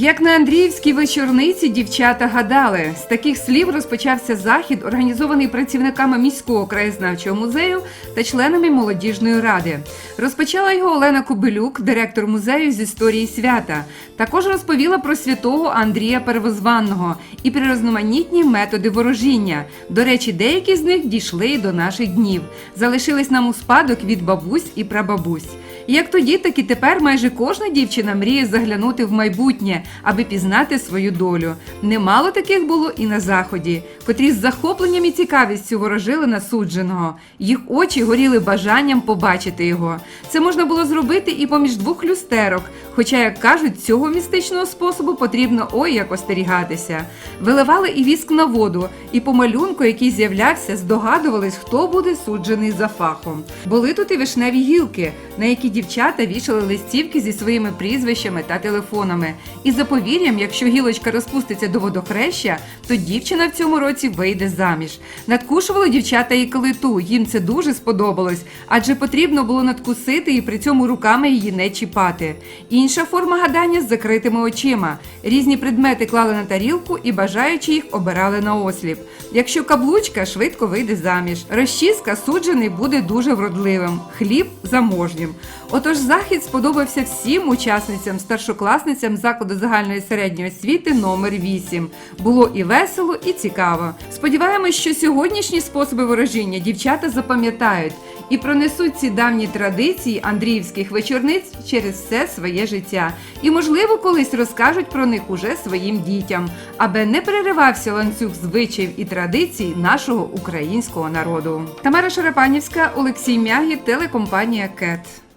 Як на Андріївській вечорниці дівчата гадали, з таких слів розпочався захід, організований працівниками міського краєзнавчого музею та членами молодіжної ради. Розпочала його Олена Кобилюк, директор музею з історії свята. Також розповіла про святого Андрія Первозванного і про різноманітні методи ворожіння. До речі, деякі з них дійшли і до наших днів. Залишились нам у спадок від бабусь і прабабусь. Як тоді, так і тепер майже кожна дівчина мріє заглянути в майбутнє, аби пізнати свою долю. Немало таких було і на заході, котрі з захопленням і цікавістю ворожили насудженого. Їх очі горіли бажанням побачити його. Це можна було зробити і поміж двох люстерок. Хоча, як кажуть, цього містичного способу потрібно ой як остерігатися. Виливали і віск на воду, і по малюнку, який з'являвся, здогадувались, хто буде суджений за фахом. Були тут і вишневі гілки, на які дівчата вішали листівки зі своїми прізвищами та телефонами. І за повір'ям, якщо гілочка розпуститься до водохреща, то дівчина в цьому році вийде заміж. Надкушували дівчата і калиту, їм це дуже сподобалось, адже потрібно було надкусити і при цьому руками її не чіпати. Інша форма гадання з закритими очима. Різні предмети клали на тарілку і бажаючи їх обирали на осліп. Якщо каблучка швидко вийде заміж, розчіска суджений буде дуже вродливим, хліб заможнім. Отож, захід сподобався всім учасницям, старшокласницям закладу загальної середньої освіти номер 8 Було і весело, і цікаво. Сподіваємось, що сьогоднішні способи ворожіння дівчата запам'ятають і пронесуть ці давні традиції андріївських вечорниць через все своє життя. І, можливо, колись розкажуть про них уже своїм дітям, аби не переривався ланцюг звичаїв і традицій нашого українського народу. Тамара Шарапанівська, Олексій Мягі, телекомпанія КЕТ.